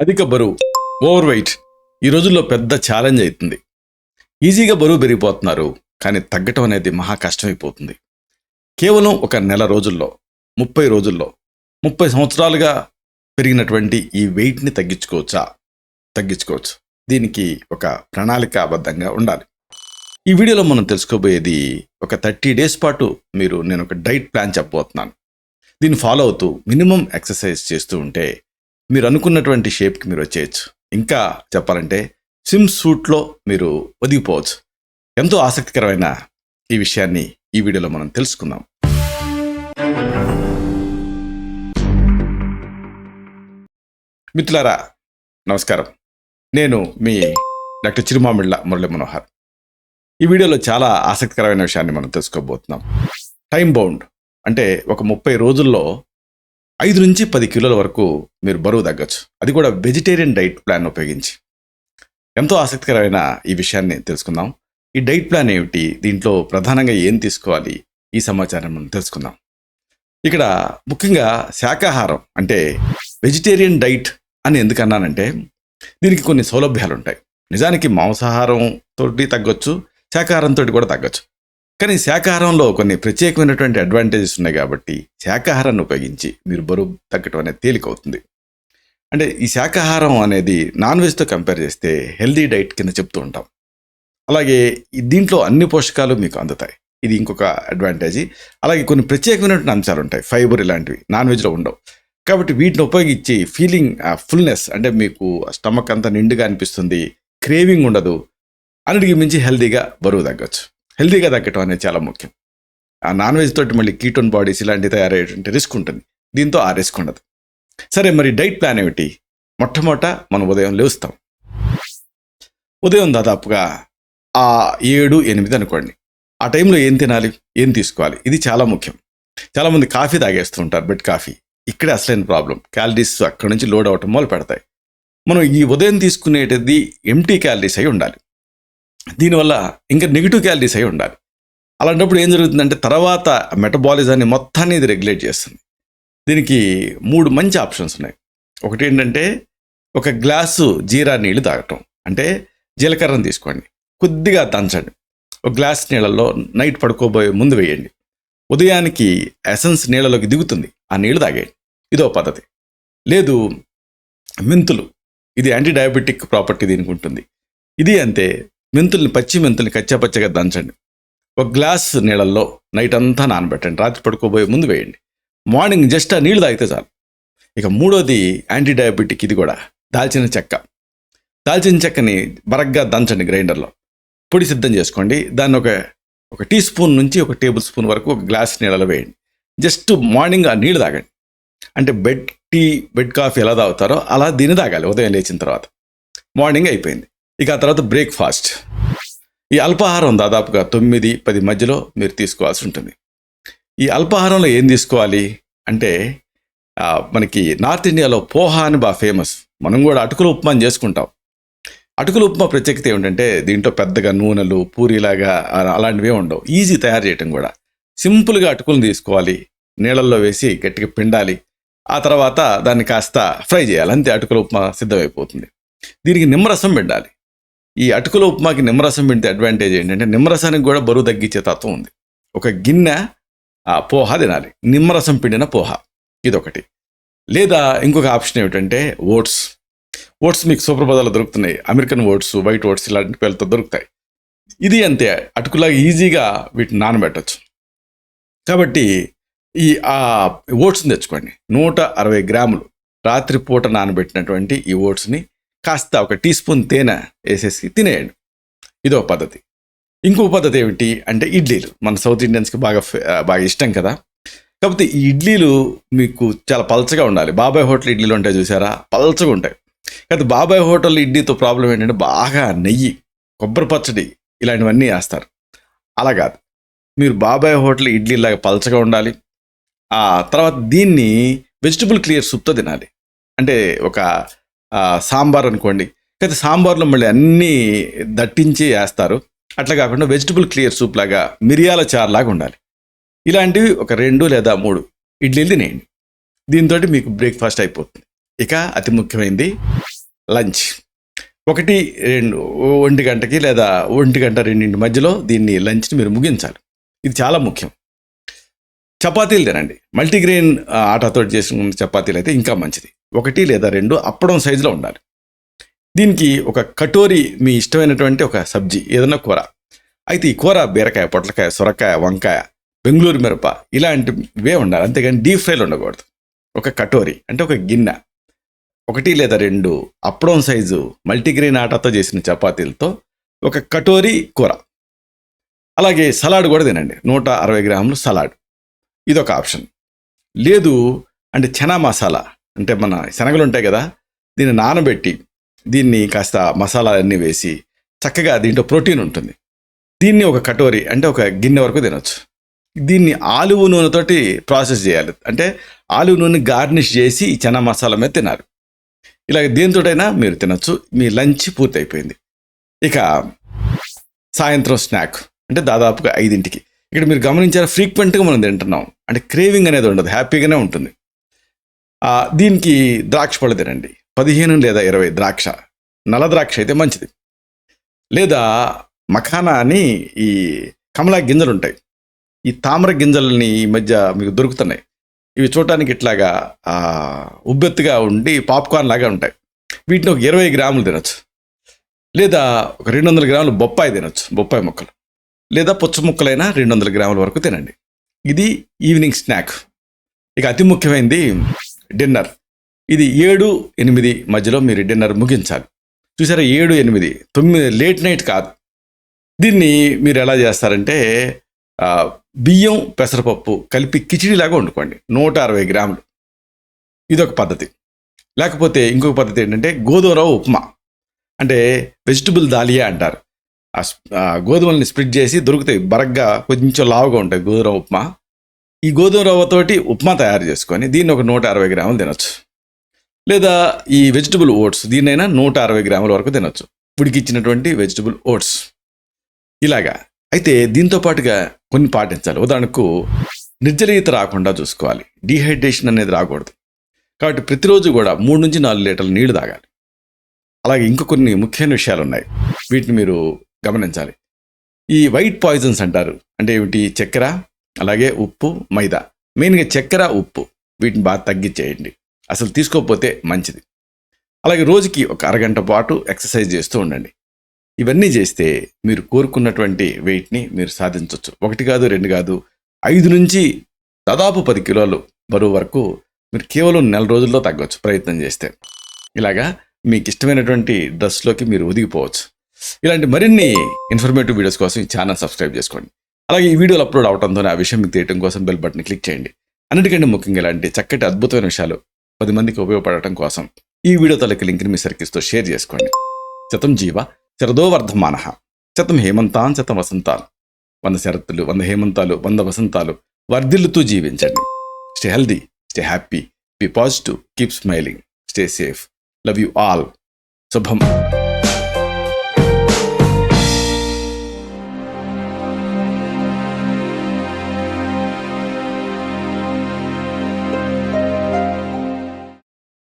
అధిక బరువు over weight ఈ రోజుల్లో పెద్ద ఛాలెంజ్ అవుతుంది ఈజీగా బరువు పెరిగిపోతున్నారు కానీ తగ్గటం అనేది మహా కష్టమైపోతుంది. కేవలం ఒక నెల రోజుల్లో ముప్పై రోజుల్లో ముప్పై సంవత్సరాలుగా పెరిగినటువంటి ఈ వెయిట్ని తగ్గించుకోవచ్చా? తగ్గించుకోవచ్చు. దీనికి ఒక ప్రణాళికాబద్ధంగా ఉండాలి. ఈ వీడియోలో మనం తెలుసుకోబోయేది ఒక థర్టీ డేస్ పాటు మీరు నేను ఒక డైట్ ప్లాన్ చెప్పబోతున్నాను. దీన్ని ఫాలో అవుతూ మినిమం ఎక్సర్సైజ్ చేస్తూ ఉంటే మీరు అనుకున్నటువంటి షేప్కి మీరు వచ్చేయచ్చు. ఇంకా చెప్పాలంటే స్విమ్ సూట్లో మీరు ఒదిగిపోవచ్చు. ఎంతో ఆసక్తికరమైన ఈ విషయాన్ని ఈ వీడియోలో మనం తెలుసుకుందాం. మిత్రులారా నమస్కారం. నేను మీ డాక్టర్ చిరుమామిళ్ళ మురళి మనోహర్. ఈ వీడియోలో చాలా ఆసక్తికరమైన విషయాన్ని మనం తెలుసుకోబోతున్నాం. టైం బౌండ్ అంటే ఒక ముప్పై రోజుల్లో ఐదు నుంచి పది కిలోల వరకు మీరు బరువు తగ్గొచ్చు. అది కూడా వెజిటేరియన్ డైట్ ప్లాన్ ఉపయోగించి. ఎంతో ఆసక్తికరమైన ఈ విషయాన్ని తెలుసుకుందాం. ఈ డైట్ ప్లాన్ ఏమిటి? దీంట్లో ప్రధానంగా ఏం తీసుకోవాలి? ఈ సమాచారం మనం తెలుసుకుందాం. ఇక్కడ ముఖ్యంగా శాకాహారం అంటే వెజిటేరియన్ డైట్ అని ఎందుకు అన్నానంటే దీనికి కొన్ని సౌలభ్యాలు ఉంటాయి నిజానికి మాంసాహారం తోటి తగ్గొచ్చు శాకాహారంతో కూడా తగ్గొచ్చు. కానీ శాకాహారంలో కొన్ని ప్రత్యేకమైనటువంటి అడ్వాంటేజెస్ ఉన్నాయి కాబట్టి శాకాహారాన్ని ఉపయోగించి మీరు బరువు తగ్గటం అనేది తేలికవుతుంది. అంటే ఈ శాకాహారం అనేది నాన్ వెజ్తో కంపేర్ చేస్తే హెల్దీ డైట్ కింద చెప్తూ ఉంటాం. అలాగే దీంట్లో అన్ని పోషకాలు మీకు అందుతాయి. ఇది ఇంకొక అడ్వాంటేజ్ అలాగే కొన్ని ప్రత్యేకమైనటువంటి అంశాలు ఉంటాయి. ఫైబర్ ఇలాంటివి నాన్ వెజ్లో ఉండవు. కాబట్టి వీటిని ఉపయోగించి ఫీలింగ్ ఫుల్నెస్ అంటే మీకు స్టమక్ అంతా నిండుగా అనిపిస్తుంది. క్రేవింగ్ ఉండదు. అన్నిటికీ మించి హెల్దీగా బరువు తగ్గొచ్చు. హెల్దీగా తగ్గటం అనేది చాలా ముఖ్యం. ఆ నాన్ వెజ్ తోటి మళ్ళీ కీటోన్ బాడీస్ ఇలాంటివి తయారయ్యేటువంటి రిస్క్ ఉంటుంది. దీంతో ఆ రిస్క్ ఉండదు. సరే మరి డైట్ ప్లాన్ ఏమిటి? మొట్టమొదట మనం ఉదయం లేస్తాం. ఉదయం దాదాపుగా ఆ ఏడు ఎనిమిది అనుకోండి. ఆ టైంలో ఏం తినాలి? ఏం తీసుకోవాలి? ఇది చాలా ముఖ్యం. చాలామంది కాఫీ తాగేస్తూ ఉంటారు బెడ్ కాఫీ. ఇక్కడే అసలైన ప్రాబ్లం. క్యాలరీస్ అక్కడి నుంచి లోడ్ అవటం మొదలు పెడతాయి మనం ఈ ఉదయం తీసుకునేటది ఎంటీ క్యాలరీస్ అయి ఉండాలి. దీనివల్ల ఇంకా నెగిటివ్ క్యాలరీస్ అయి ఉండాలి. అలాంటప్పుడు ఏం జరుగుతుందంటే తర్వాత మెటబాలిజాన్ని మొత్తాన్ని ఇది రెగ్యులేట్ చేస్తుంది. దీనికి మూడు మంచి ఆప్షన్స్ ఉన్నాయి. ఒకటి ఏంటంటే ఒక గ్లాసు జీరా నీళ్ళు తాగటం. అంటే జీలకర్రను తీసుకోండి. కొద్దిగా దంచండి. ఒక గ్లాస్ నీళ్ళల్లో నైట్ పడుకోబోయే ముందు వేయండి. ఉదయానికి ఎసెన్స్ నీళ్ళలోకి దిగుతుంది. ఆ నీళ్ళు తాగేయండి. ఇదో పద్ధతి. లేదు మెంతులు. ఇది యాంటీ డయాబెటిక్ ప్రాపర్టీ దీనికి ఉంటుంది. ఇది అంతే మెంతుల్ని పచ్చి మెంతుల్ని కచ్చాపచ్చగా దంచండి. ఒక గ్లాస్ నీళ్ళల్లో నైట్ అంతా నానబెట్టండి. రాత్రి పడుకోబోయే ముందు వేయండి. మార్నింగ్ జస్ట్ ఆ నీళ్ళు తాగితే చాలు. ఇక మూడోది యాంటీ డయాబెటిక్ ఇది కూడా. దాల్చిన చెక్క. దాల్చిన చెక్కని బరగ్గా దంచండి గ్రైండర్లో. పొడి సిద్ధం చేసుకోండి. దాన్ని ఒక ఒక టీ స్పూన్ నుంచి ఒక టేబుల్ స్పూన్ వరకు ఒక గ్లాస్ నీళ్ళలో వేయండి. జస్ట్ మార్నింగ్ ఆ నీళ్ళు తాగండి. అంటే బెడ్ టీ బెడ్ కాఫీ ఎలా తాగుతారో అలా దీన్ని తాగాలి. ఉదయం లేచిన తర్వాత. మార్నింగ్ అయిపోయింది. ఇక ఆ తర్వాత బ్రేక్ఫాస్ట్. ఈ అల్పాహారం దాదాపుగా తొమ్మిది పది మధ్యలో మీరు తీసుకోవాల్సి ఉంటుంది. ఈ అల్పాహారంలో ఏం తీసుకోవాలి అంటే మనకి నార్త్ ఇండియాలో పోహా అని బాగా ఫేమస్. మనం కూడా అటుకుల ఉప్మా అని చేసుకుంటాం. అటుకుల ఉప్మా ప్రత్యేకత ఏమిటంటే దీంట్లో పెద్దగా నూనెలు పూరిలాగా అలాంటివి ఉండవు. ఈజీ తయారు చేయటం కూడా. సింపుల్గా అటుకులను తీసుకోవాలి. నీళ్ళల్లో వేసి గట్టిగా పిండాలి. ఆ తర్వాత దాన్ని కాస్త ఫ్రై చేయాలి. అంతే అటుకుల ఉప్మా సిద్ధమైపోతుంది. దీనికి నిమ్మరసం పిండాలి. ఈ అటుకుల ఉప్మాకి నిమ్మరసం పిండితే అడ్వాంటేజ్ ఏంటంటే నిమ్మరసానికి కూడా బరువు తగ్గించే తత్వం ఉంది. ఒక గిన్నె ఆ పోహ తినాలి. నిమ్మరసం పిండిన పోహ. ఇదొకటి. లేదా ఇంకొక ఆప్షన్ ఏమిటంటే ఓట్స్. ఓట్స్ మీకు సూపర్ బజార్లో దొరుకుతున్నాయి. అమెరికన్ ఓట్స్ వైట్ ఓట్స్ ఇలాంటి పేర్లతో దొరుకుతాయి. ఇది అంతే. అటుకులాగా ఈజీగా వీటిని నానబెట్టచ్చు. కాబట్టి ఈ ఆ ఓట్స్ని తెచ్చుకోండి. నూట అరవై గ్రాములు రాత్రిపూట నానబెట్టినటువంటి ఈ ఓట్స్ని కాస్త ఒక టీ స్పూన్ తేనె వేసేసి తినేయండి. ఇదో పద్ధతి. ఇంకో పద్ధతి ఏమిటి అంటే ఇడ్లీలు. మన సౌత్ ఇండియన్స్కి బాగా ఫే- బాగా ఇష్టం కదా. కాకపోతే ఈ ఇడ్లీలు మీకు చాలా పల్చగా ఉండాలి. బాబాయ్ హోటల్ ఇడ్లీలు ఉంటాయి చూసారా? పల్చగా ఉంటాయి. కాకపోతే బాబాయ్ హోటల్ ఇడ్లీతో ప్రాబ్లం ఏంటంటే బాగా నెయ్యి కొబ్బరి పచ్చడి ఇలాంటివన్నీ వేస్తారు. అలా కాదు. మీరు బాబాయ్ హోటల్ ఇడ్లీ లాగా పల్చగా ఉండాలి. ఆ తర్వాత దీన్ని వెజిటబుల్ క్లియర్ సూప్తో తినాలి. అంటే ఒక సాంబార్ అనుకోండి. అయితే సాంబార్లో మళ్ళీ అన్నీ దట్టించి వేస్తారు. అట్లా కాకుండా వెజిటబుల్ క్లియర్ సూప్ లాగా మిరియాల చారు లాగా ఉండాలి. ఇలాంటివి ఒక రెండు లేదా మూడు ఇడ్లీలు తినేయండి. దీంతో మీకు బ్రేక్ఫాస్ట్ అయిపోతుంది. ఇక అతి ముఖ్యమైనది లంచ్. ఒకటి రెండు ఒంటి గంటకి లేదా ఒంటి గంట రెండింటి మధ్యలో దీన్ని లంచ్ని మీరు ముగించాలి. ఇది చాలా ముఖ్యం. చపాతీలు తినండి. మల్టీగ్రెయిన్ ఆటాతో చేసిన చపాతీలు అయితే ఇంకా మంచిది. ఒకటి లేదా రెండు అప్పడం సైజులో ఉండాలి. దీనికి ఒక కటోరి మీ ఇష్టమైనటువంటి ఒక సబ్జీ ఏదైనా కూర. అయితే ఈ కూర బీరకాయ పొట్లకాయ సొరకాయ వంకాయ బెంగళూరు మిరప ఇలాంటివే ఉండాలి. అంతేగాని డీప్ ఫ్రైలు ఉండకూడదు. ఒక కటోరి అంటే ఒక గిన్నె. ఒకటి లేదా రెండు అప్పడం సైజు మల్టీగ్రెయిన్ ఆటాతో చేసిన చపాతీలతో ఒక కటోరి కూర. అలాగే సలాడ్ కూడా తినండి. నూట అరవై గ్రాములు సలాడ్. ఇదొక ఆప్షన్. లేదు అంటే చనా మసాలా. అంటే మన శనగలు ఉంటాయి కదా దీన్ని నానబెట్టి దీన్ని కాస్త మసాలాలన్నీ వేసి చక్కగా దీంట్లో ప్రోటీన్ ఉంటుంది. దీన్ని ఒక కటోరి అంటే ఒక గిన్నె వరకు తినొచ్చు. దీన్ని ఆలివ్ నూనెతోటి ప్రాసెస్ చేయాలి. అంటే ఆలివ్ నూనె గార్నిష్ చేసి ఈ చనా మసాలా మీద తినాలి. ఇలాగ దేనితోటైనా మీరు తినొచ్చు. మీ లంచ్ పూర్తయిపోయింది. ఇక సాయంత్రం స్నాక్ అంటే దాదాపుగా ఐదింటికి. ఇక్కడ మీరు గమనించారా ఫ్రీక్వెంట్గా మనం తింటున్నాం. అంటే క్రేవింగ్ అనేది ఉండదు. హ్యాపీగానే ఉంటుంది. దీనికి ద్రాక్ష పళ్ళు తినండి. పదిహేను లేదా ఇరవై ద్రాక్ష. నల్ల ద్రాక్ష అయితే మంచిది. లేదా మఖానా అని ఈ కమలా గింజలు ఉంటాయి ఈ తామర గింజలని ఈ మధ్య మీకు దొరుకుతున్నాయి. ఇవి చూడటానికి ఇట్లాగా ఉబ్బెత్తుగా ఉండి పాప్కార్న్ లాగా ఉంటాయి. వీటిని ఒక ఇరవై గ్రాములు తినొచ్చు. లేదా ఒక రెండు వందల గ్రాములు బొప్పాయి తినొచ్చు బొప్పాయి ముక్కలు. లేదా పుచ్చ ముక్కలైనా రెండు వందల గ్రాముల వరకు తినండి. ఇది ఈవినింగ్ స్నాక్. ఇక అతి ముఖ్యమైనది డిన్నర్. ఇది ఏడు ఎనిమిది మధ్యలో మీరు డిన్నర్ ముగించాలి. చూసారా ఏడు ఎనిమిది తొమ్మిది లేట్ నైట్ కాదు. దీన్ని మీరు ఎలా చేస్తారంటే బియ్యం పెసరపప్పు కలిపి కిచిడిలాగా వండుకోండి. నూట అరవై గ్రాములు. ఇదొక పద్ధతి. లేకపోతే ఇంకొక పద్ధతి ఏంటంటే గోధుమ రవ్వ ఉప్మా. అంటే వెజిటబుల్ దాలియా అంటారు. ఆ గోధుమల్ని స్ప్లిట్ చేసి దొరుకుతాయి. బరగ్గా కొంచెం లావుగా ఉంటాయి గోధుమ ఉప్మా. ఈ గోధుమ రవ్వతోటి ఉప్మా తయారు చేసుకొని దీన్ని ఒక నూట అరవై గ్రాములు తినొచ్చు. లేదా ఈ వెజిటబుల్ ఓట్స్ దీన్నైనా నూట అరవై గ్రాముల వరకు తినొచ్చు. ఉడికిచ్చినటువంటి వెజిటబుల్ ఓట్స్ ఇలాగా. అయితే దీంతో పాటుగా కొన్ని పాటించాలి. ఉదాహరణకు నిర్జలీత రాకుండా చూసుకోవాలి. డీహైడ్రేషన్ అనేది రాకూడదు. కాబట్టి ప్రతిరోజు కూడా మూడు నుంచి నాలుగు లీటర్ల నీళ్ళు తాగాలి. అలాగే ఇంకా కొన్ని ముఖ్యమైన విషయాలు ఉన్నాయి వీటిని మీరు గమనించాలి. ఈ వైట్ పాయిజన్స్ అంటారు. అంటే ఏమిటి? చక్కెర అలాగే ఉప్పు మైదా. మెయిన్గా చక్కెర ఉప్పు. వీటిని బాగా తగ్గించేయండి. అసలు తీసుకోకపోతే మంచిది. అలాగే రోజుకి ఒక అరగంట పాటు ఎక్సర్సైజ్ చేస్తూ ఉండండి. ఇవన్నీ చేస్తే మీరు కోరుకున్నటువంటి వెయిట్ని మీరు సాధించవచ్చు ఒకటి కాదు రెండు కాదు ఐదు నుంచి దాదాపు పది కిలోలు బరువు వరకు మీరు కేవలం నెల రోజుల్లో తగ్గొచ్చు ప్రయత్నం చేస్తే. ఇలాగా మీకు ఇష్టమైనటువంటి డ్రెస్లోకి మీరు ఒదిగిపోవచ్చు. ఇలాంటి మరిన్ని ఇన్ఫర్మేటివ్ వీడియోస్ కోసం ఈ ఛానల్ సబ్స్క్రైబ్ చేసుకోండి. అలాగే ఈ వీడియోలు అప్లోడ్ అవడంతో ఆ విషయం మీకు తీయటం కోసం బెల్ బటన్ క్లిక్ చేయండి. అన్నిటికంటే ముఖ్యంగా ఇలాంటి చక్కటి అద్భుతమైన విషయాలు పది మందికి ఉపయోగపడటం కోసం ఈ వీడియో తలకి లింక్ని మీ సర్కిస్తో షేర్ చేసుకోండి. శతం జీవ శరదోవర్ధమాన శతం హేమంతాన్ శతం వసంతాన్. వంద శరత్తులు వంద హేమంతాలు వంద వసంతాలు వర్ధిల్లుతూ జీవించండి. Stay healthy stay happy be positive keep smiling stay safe love you all శుభం